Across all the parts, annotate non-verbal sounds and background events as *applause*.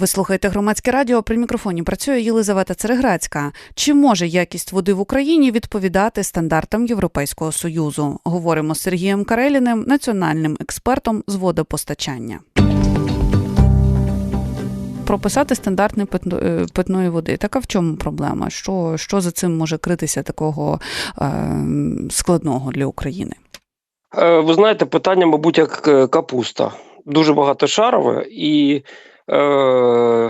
Ви слухаєте громадське радіо. При мікрофоні працює Єлизавета Цереграцька. Чи може якість води в Україні відповідати стандартам Європейського союзу? Говоримо з Сергієм Кареліним, національним експертом з водопостачання. Прописати стандартний е, питної води. Така в чому проблема? Що, що за цим може критися такого е, складного для України? Е, Ви знаєте, питання, мабуть, як е, капуста. Дуже багатошарове і, е,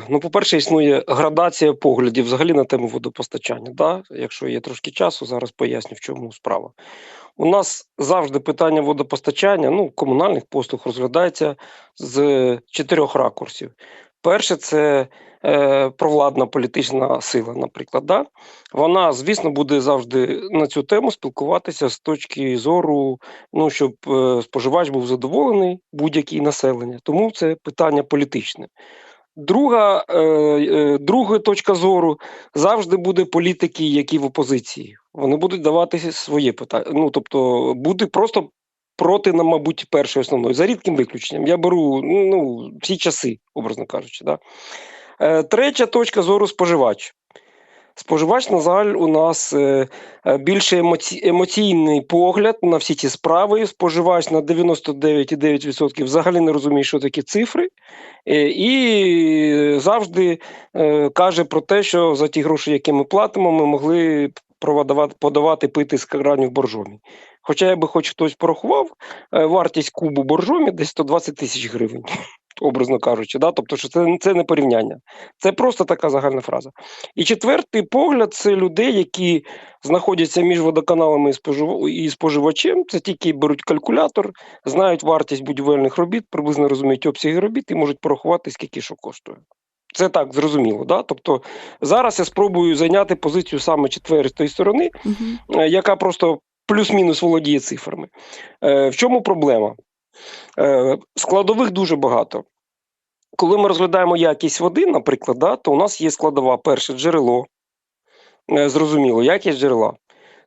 ну, по-перше, існує градація поглядів взагалі на тему водопостачання. Да? Якщо є трошки часу, зараз поясню, в чому справа. У нас завжди питання водопостачання, ну, комунальних послуг розглядається з чотирьох ракурсів. Перше, це е, провладна політична сила, наприклад. Да? Вона, звісно, буде завжди на цю тему спілкуватися з точки зору ну, щоб е, споживач був задоволений, будь-який населення. Тому це питання політичне. Друга, е, е, друга точка зору завжди буде політики, які в опозиції. Вони будуть давати своє питання. Ну, тобто, буде просто проти, на, мабуть, першої основної, за рідким виключенням. Я беру ну, всі часи, образно кажучи. Да? Е, третя точка зору споживач. Споживач, на жаль, у нас е, е, більше емоці... емоційний погляд на всі ці справи. Споживач на 99,9% взагалі не розуміє, що такі цифри, і завжди каже про те, що за ті гроші, які ми платимо, ми могли подавати пити з кранів боржомі. Хоча я би хоч хтось порахував, е, вартість кубу боржомі десь 120 тисяч гривень, *laughs* образно кажучи. Да? Тобто, що це, це не порівняння. Це просто така загальна фраза. І четвертий погляд це людей, які знаходяться між водоканалами і, спожив... і споживачем. Це ті, які беруть калькулятор, знають вартість будівельних робіт, приблизно розуміють обсяги робіт і можуть порахувати, скільки що коштує. Це так зрозуміло. Да? Тобто зараз я спробую зайняти позицію саме четвертої сторони, Угу. яка просто плюс-мінус володіє цифрами. Е, В чому проблема? Е, Складових дуже багато. Коли ми розглядаємо якість води, наприклад, да, то у нас є складова перше джерело. Е, Зрозуміло, якість джерела.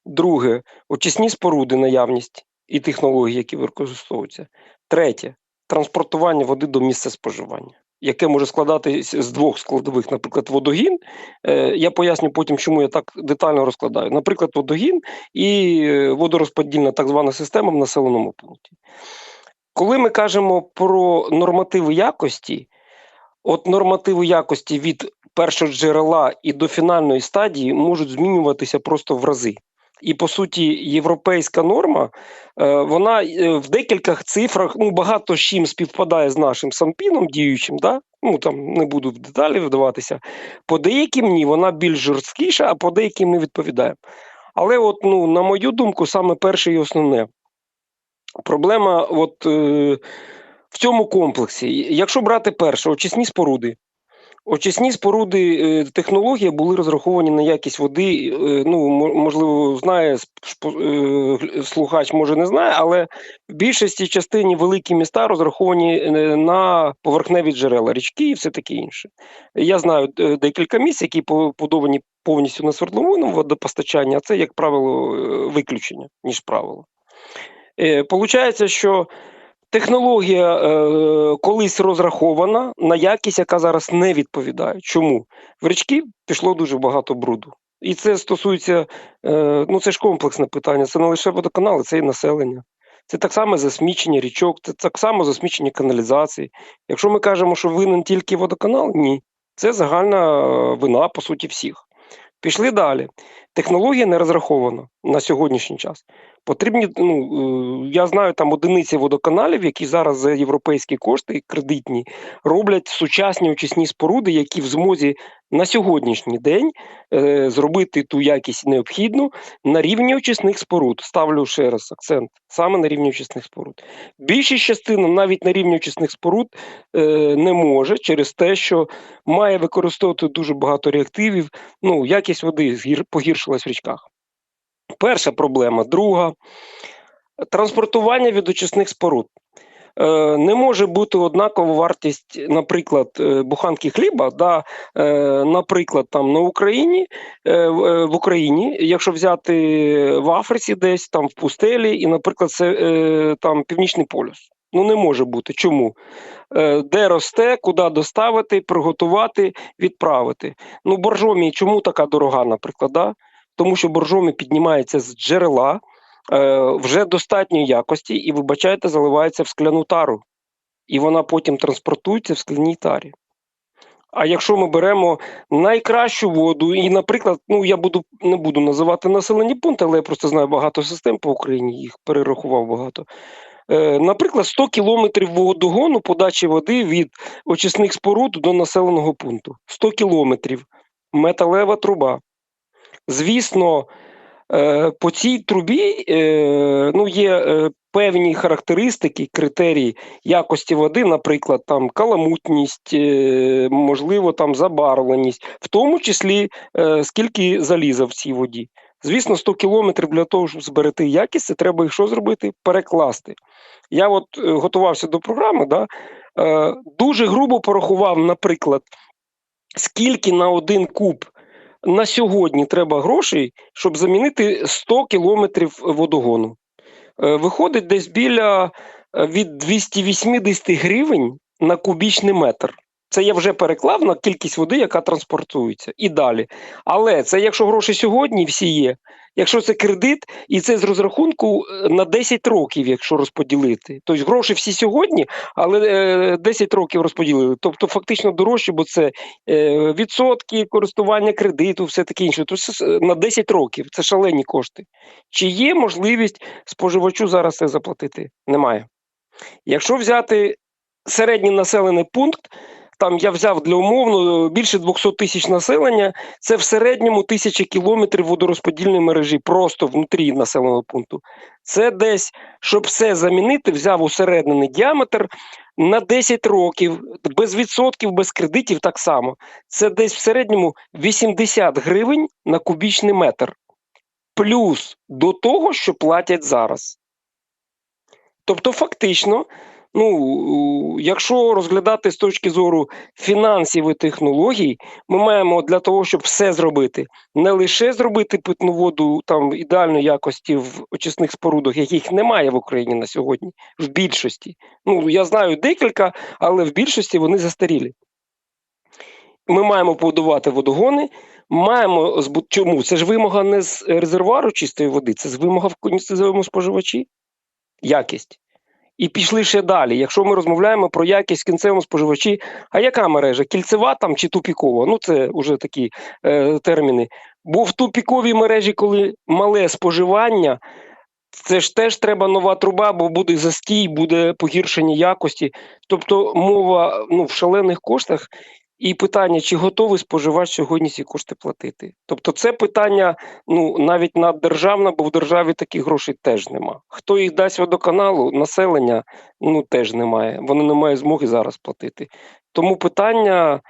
Друге, очисні споруди, наявність і технології, які використовуються. Третє транспортування води до місця споживання, яке може складатися з двох складових, наприклад, водогін. Е, Я поясню потім, чому я так детально розкладаю. Наприклад, водогін і е, водорозподільна так звана система в населеному пункті. Коли ми кажемо про нормативи якості, от нормативи якості від першого джерела і до фінальної стадії можуть змінюватися просто в рази. І по суті, європейська норма, е, вона е, в декількох цифрах ну, багато з чим співпадає з нашим сампіном діючим, да? ну там не буду в деталі вдаватися. По деяким ні, вона більш жорсткіша, а по деяким ми відповідаємо. Але, от, ну, на мою думку, саме перше і основне. Проблема от, е, в цьому комплексі. Якщо брати перше, очисні споруди. Очисні споруди е, технології були розраховані на якість води. е, Ну, можливо, знає е, слухач, може не знає, але в більшості частині великі міста розраховані на поверхневі джерела, річки і все таке інше. Я знаю декілька місць, які побудовані повністю на свердловинному водопостачанні, а це, як правило, виключення, ніж правило. Получається, що технологія е, колись розрахована на якість, яка зараз не відповідає. Чому? В річки пішло дуже багато бруду. І це стосується, е, ну це ж комплексне питання, це не лише водоканали, це і населення. Це так само засмічення річок, це так само засмічення каналізації. Якщо ми кажемо, що винен тільки водоканал, ні. Це загальна е, вина, по суті, всіх. Пішли далі. Технологія не розрахована на сьогоднішній час. Потрібні, ну е, я знаю там одиниці водоканалів, які зараз за європейські кошти кредитні роблять сучасні очисні споруди, які в змозі на сьогоднішній день е, зробити ту якість необхідну на рівні очисних споруд. Ставлю ще раз акцент саме на рівні очисних споруд. Більшість частина навіть на рівні очисних споруд е, не може через те, що має використовувати дуже багато реактивів. Ну, якість води погіршилась в річках. Перша проблема. Друга транспортування від очисних споруд. Е, Не може бути однакова вартість, наприклад, е, буханки хліба, да, е, наприклад, там на Україні, в Україні, якщо взяти в Африці, десь там в пустелі, і, наприклад, це там Північний полюс. Ну не може бути. Чому? Де росте, куди доставити, приготувати, відправити. Ну, боржомі, чому така дорога, наприклад? Да? Тому що боржомі піднімається з джерела е, вже достатньої якості і, вибачайте, заливається в скляну тару. І вона потім транспортується в скляній тарі. А якщо ми беремо найкращу воду, і, наприклад, ну я буду не буду називати населені пункти, але я просто знаю багато систем по Україні, їх перерахував багато. Е, наприклад, 100 кілометрів водогону подачі води від очисних споруд до населеного пункту. 100 кілометрів. Металева труба. Звісно, е, по цій трубі е, ну, є е, певні характеристики, критерії якості води, наприклад, там каламутність, можливо, там забарвленість, в тому числі скільки заліза в цій воді. Звісно, 100 кілометрів для того, щоб зберегти якість, це треба їх що зробити? Перекласти. Я от готувався до програми, да, дуже грубо порахував, наприклад, скільки на один куб на сьогодні треба грошей, щоб замінити 100 кілометрів водогону. Е, Виходить десь біля е, від 280 гривень на кубічний метр. Це я вже переклав на кількість води, яка транспортується. І далі. Але це якщо гроші сьогодні всі є, якщо це кредит, і це з розрахунку е, на 10 років, якщо розподілити. Тобто гроші всі сьогодні, але е, 10 років розподілили. Тобто фактично дорожче, бо це е, відсотки користування кредиту, все таке інше. Тобто на 10 років це шалені кошти. Чи є можливість споживачу зараз це заплатити? Немає. Якщо взяти середній населений пункт, там я взяв для умовно більше 200 тисяч населення, це в середньому тисяча кілометрів водорозподільної мережі просто внутрі населеного пункту. Це десь, щоб все замінити, взяв усереднений діаметр на 10 років, без відсотків, без кредитів так само. Це десь в середньому 80 гривень на кубічний метр. Плюс до того, що платять зараз. Тобто, фактично, ну, якщо розглядати з точки зору фінансів і технологій, ми маємо для того, щоб все зробити, не лише зробити питну воду там ідеальної якості в очисних спорудах, яких немає в Україні на сьогодні, в більшості. Ну, я знаю декілька, але в більшості вони застарілі. Ми маємо побудувати водогони, маємо збу- чому? Це ж вимога не з резервуару чистої води, це з вимога в кінцевому споживачі. Якість. І пішли ще далі. Якщо ми розмовляємо про якість кінцевому споживачі, а яка мережа? Кільцева там чи тупікова? Ну, це вже такі е, терміни. Бо в тупіковій мережі, коли мале споживання, це ж теж треба нова труба, бо буде застій, буде погіршення якості. Тобто мова ну, в шалених коштах. І питання, чи готовий споживач сьогодні ці кошти платити? Тобто, це питання ну навіть наддержавне, бо в державі таких грошей теж нема. Хто їх дасть водоканалу, населення ну теж немає. Вони не мають змоги зараз платити. Тому питання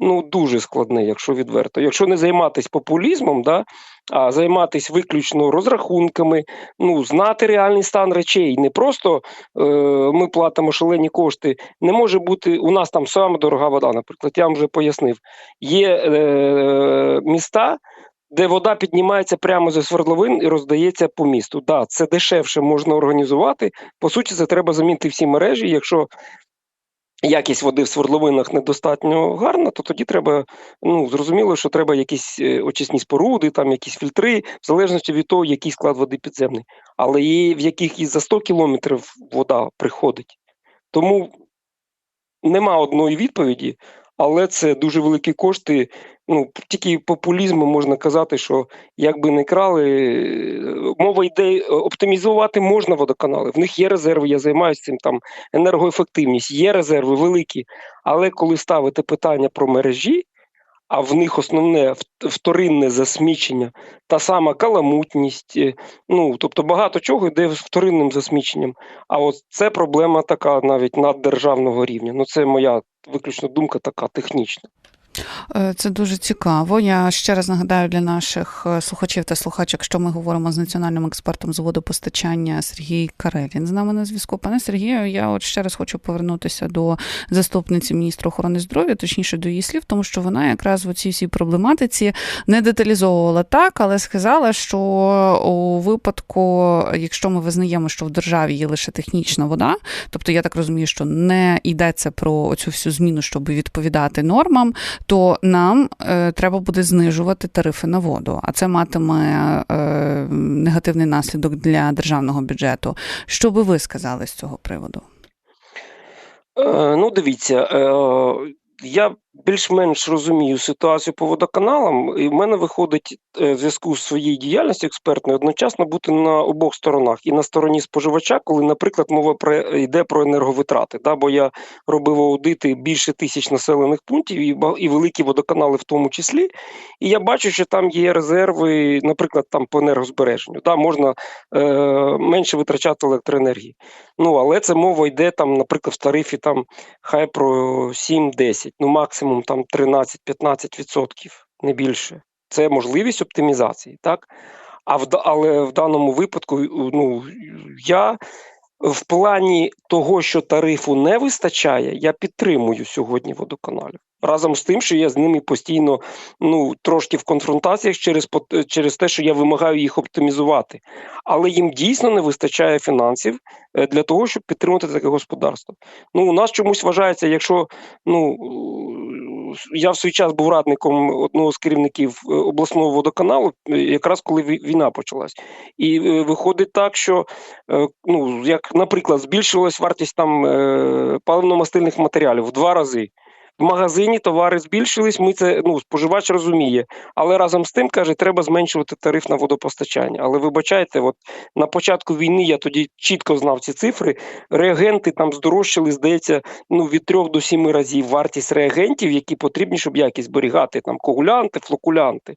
ну дуже складне, якщо відверто. Якщо не займатися популізмом, да, а займатися виключно розрахунками, ну знати реальний стан речей, не просто е, ми платимо шалені кошти. Не може бути у нас там саме дорога вода. Наприклад, я вам вже пояснив. Є е, міста, де вода піднімається прямо зі свердловин і роздається по місту. Да, це дешевше можна організувати. По суті, це треба замінити всі мережі. Якщо якість води в свердловинах недостатньо гарна, то тоді треба, ну зрозуміло, що треба якісь е, очисні споруди, там якісь фільтри, в залежності від того, який склад води підземний, але і в яких і за 100 кілометрів вода приходить. Тому нема одної відповіді, але це дуже великі кошти. Ну, тільки популізмом можна казати, що як би не крали, е, мова йде е, оптимізувати можна водоканали. В них є резерви, я займаюся цим там енергоефективність, є резерви великі. Але коли ставити питання про мережі, а в них основне вторинне засмічення, та сама каламутність, е, ну тобто багато чого йде вторинним засміченням. А от це проблема така навіть наддержавного рівня. Ну це моя виключно думка така технічна. Е, Це дуже цікаво. Я ще раз нагадаю для наших е, слухачів та слухачок, що ми говоримо з національним експертом з водопостачання Сергій Карелін. З нами на зв'язку. Пане Сергію, я от ще раз хочу повернутися до заступниці міністра охорони здоров'я, точніше до її слів, тому що вона якраз в цій всій проблематиці не деталізовувала так, але сказала, що у випадку, якщо ми визнаємо, що в державі є лише технічна вода, тобто я так розумію, що не йдеться про цю всю зміну, щоб відповідати нормам то нам е, треба буде знижувати тарифи на воду, а це матиме е, негативний наслідок для державного бюджету. Що би ви сказали з цього приводу? Е, ну, дивіться, е, я більш-менш розумію ситуацію по водоканалам, і в мене виходить е, в зв'язку з своєю діяльністю експертною одночасно бути на обох сторонах і на стороні споживача, коли, наприклад, мова про йде про енерговитрати. Да, бо я робив аудити більше тисяч населених пунктів і, і великі водоканали в тому числі. І я бачу, що там є резерви, наприклад, там по енергозбереженню. Да, можна е, менше витрачати електроенергії. Ну, але це мова йде там, наприклад, в тарифі там хай про 7-10, ну максимум там 13-15%, не більше. Це можливість оптимізації, так? А в, але в даному випадку, ну, я в плані того, що тарифу не вистачає, я підтримую сьогодні водоканалів. Разом з тим, що я з ними постійно ну, трошки в конфронтаціях через, через те, що я вимагаю їх оптимізувати. Але їм дійсно не вистачає фінансів е, для того, щоб підтримати таке господарство. Ну, у нас чомусь вважається, якщо ну я в свій час був радником одного з керівників е, обласного водоканалу, е, якраз коли вій- війна почалась, і виходить так, що ну як, наприклад, збільшилась вартість там паливно-мастильних матеріалів в два рази. В магазині товари збільшились, ми це ну споживач розуміє, але разом з тим каже, треба зменшувати тариф на водопостачання. Але вибачайте, от на початку війни я тоді чітко знав ці цифри. Реагенти там здорожчали, здається, ну від трьох до сіми разів вартість реагентів, які потрібні, щоб якість зберігати там коагулянти, флокулянти.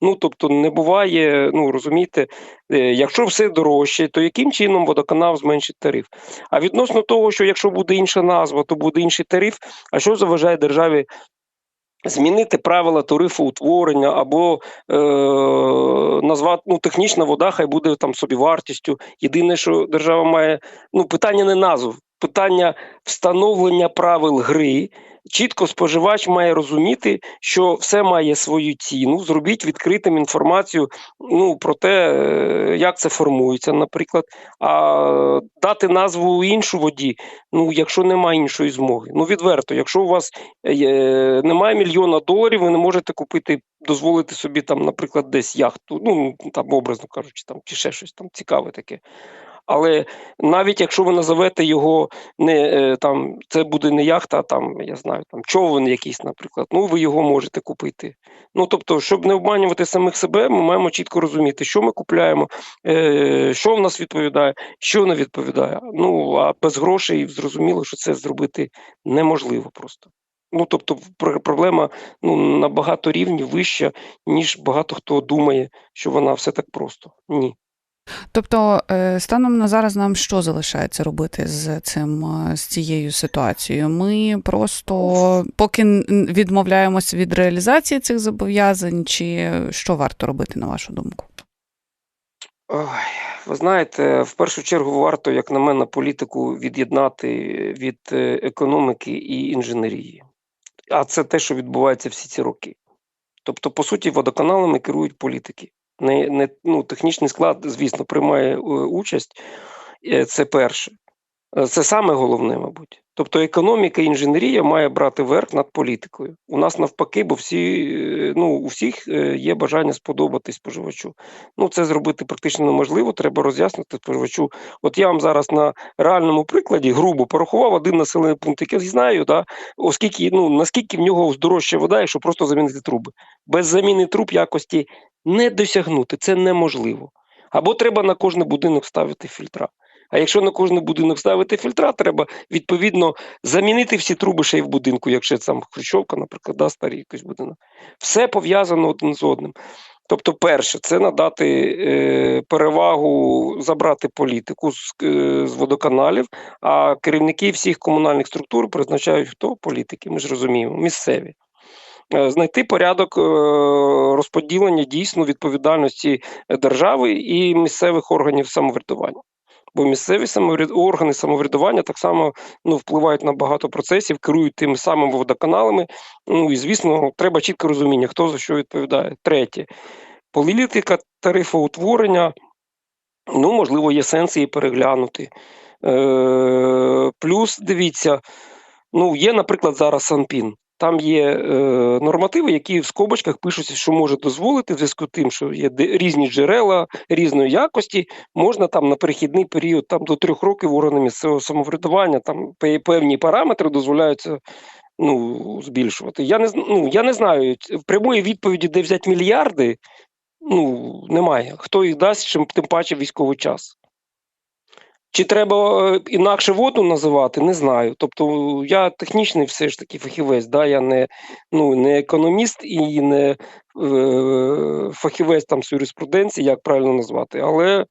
Ну тобто не буває, ну розумієте, е, якщо все дорожче, то яким чином водоканал зменшить тариф? А відносно того, що якщо буде інша назва, то буде інший тариф. А що заважає державі змінити правила тарифу утворення або е, назвати ну, технічна вода, хай буде там собі вартістю. Єдине, що держава має ну питання не назв, питання встановлення правил гри. Чітко споживач має розуміти, що все має свою ціну. Зробіть відкритим інформацію ну, про те, е, як це формується, наприклад, а дати назву іншу воді, ну якщо немає іншої змоги. Ну відверто, якщо у вас е, немає мільйона доларів, ви не можете купити, дозволити собі там, наприклад, десь яхту, ну там образно кажучи, там чи ще щось там цікаве таке. Але навіть якщо ви назовете його не е, там, це буде не яхта, а там я знаю, там човен якийсь, наприклад. Ну ви його можете купити. Ну тобто, щоб не обманювати самих себе, ми маємо чітко розуміти, що ми купляємо, е, що в нас відповідає, що не відповідає. Ну а без грошей зрозуміло, що це зробити неможливо просто. Ну тобто, проблема ну на багато рівнів вища, ніж багато хто думає, що вона все так просто. Ні. Тобто, е, станом на зараз нам що залишається робити з цим е, з цією ситуацією? Ми просто поки відмовляємося від реалізації цих зобов'язань, чи що варто робити, на вашу думку? Ой, ви знаєте, в першу чергу варто, як на мене, політику від'єднати від е, економіки і інженерії. А це те, що відбувається всі ці роки. Тобто, по суті, водоканалами керують політики. Не, не, ну, технічний склад, звісно, приймає е, участь. Е, Це перше. Е, Це саме головне, мабуть. Тобто економіка і інженерія має брати верх над політикою. У нас навпаки, бо всі, е, ну, у всіх е, є бажання сподобатись споживачу. Ну, це зробити практично неможливо, треба роз'яснити споживачу. От я вам зараз на реальному прикладі грубо порахував один населений пункт, який знаю, да, оскільки, ну, наскільки в нього здорожча вода, якщо просто замінити труби. Без заміни труб якості не досягнути, це неможливо. Або треба на кожний будинок ставити фільтра. А якщо на кожний будинок ставити фільтра, треба відповідно замінити всі труби ще й в будинку, якщо там Хрущовка, наприклад, да, старий якийсь будинок. Все пов'язано один з одним. Тобто, перше, це надати е, перевагу, забрати політику з, е, з водоканалів, а керівники всіх комунальних структур призначають хто? Політики, ми ж розуміємо, місцеві. е, знайти порядок е, розподілення дійсно відповідальності держави і місцевих органів самоврядування. Бо місцеві самовряд... органи самоврядування так само ну, впливають на багато процесів, керують тими самими водоканалами. Ну і звісно, треба чітке розуміння, хто за що відповідає. Третє, політика тарифоутворення, ну, можливо, є сенс її переглянути. Е, Плюс дивіться, ну, є, наприклад, зараз Санпін. Там є е, нормативи, які в скобочках пишуться, що може дозволити в зв'язку з тим, що є різні джерела різної якості, можна там на перехідний період там до трьох років органи місцевого самоврядування, там певні параметри дозволяються ну, збільшувати. Я не ну, я не знаю прямої відповіді, де взяти мільярди. Ну немає. Хто їх дасть, чим тим паче військовий час. Чи треба е, інакше воду називати, не знаю. Тобто я технічний все ж таки фахівець, да? я не, ну, не економіст і не е, фахівець там з юриспруденції, як правильно назвати. Але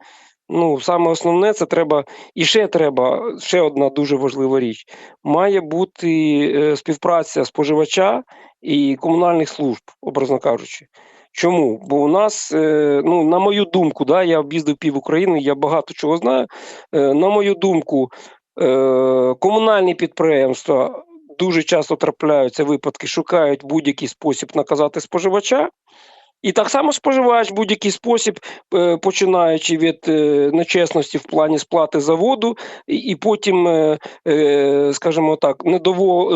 ну, саме основне це треба, і ще треба, ще одна дуже важлива річ. Має бути е, співпраця споживача і комунальних служб, образно кажучи. Чому? Бо у нас, е, ну, на мою думку, да, я об'їздив пів України, я багато чого знаю. Е, На мою думку, е, комунальні підприємства дуже часто трапляються випадки, шукають будь-який спосіб наказати споживача. І так само споживач будь-який спосіб, е, починаючи від е, нечесності в плані сплати за воду, і, потім, е, скажімо так,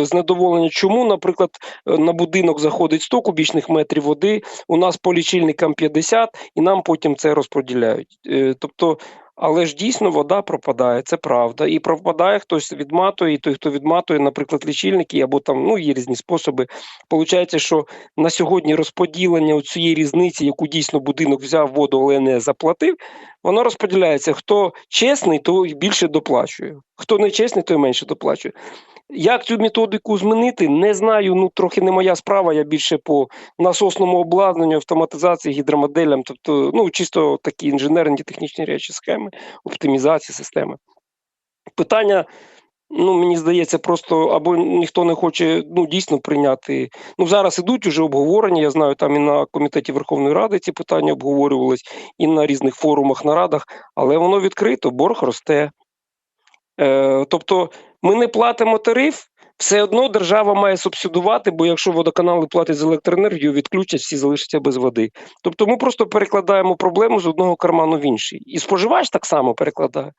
знедоволення, чому, наприклад, на будинок заходить 100 кубічних метрів води, у нас по лічильникам 50, і нам потім це розподіляють. Тобто, але ж дійсно вода пропадає, це правда. І пропадає хтось відматує, і той, хто відматує, наприклад, лічильники, або там ну, є різні способи. Получається, що на сьогодні розподілення цієї різниці, яку дійсно будинок взяв воду, але не заплатив, воно розподіляється. Хто чесний, той більше доплачує. Хто не чесний, той менше доплачує. Як цю методику змінити, не знаю. Ну трохи не моя справа. Я більше по насосному обладнанню, автоматизації, гідромоделям, тобто, ну чисто такі інженерні технічні речі, схеми, оптимізації системи. Питання. Ну, мені здається, просто або ніхто не хоче ну, дійсно прийняти. Ну, зараз ідуть уже обговорення. Я знаю, там і на комітеті Верховної Ради ці питання обговорювались, і на різних форумах, нарадах, але воно відкрито, борг росте. Е, тобто ми не платимо тариф, все одно держава має субсидувати, бо якщо водоканали платять за електроенергію, відключать, всі залишаться без води. Тобто ми просто перекладаємо проблему з одного карману в інший. І споживач так само перекладає.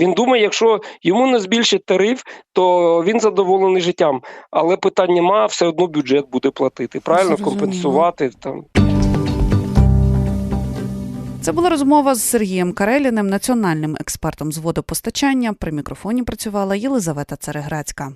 Він думає, якщо йому не збільшить тариф, то він задоволений життям. Але питань нема, все одно бюджет буде платити. Правильно компенсувати там. Це була розмова з Сергієм Кареліним, національним експертом з водопостачання. При мікрофоні працювала Єлизавета Цареграцька.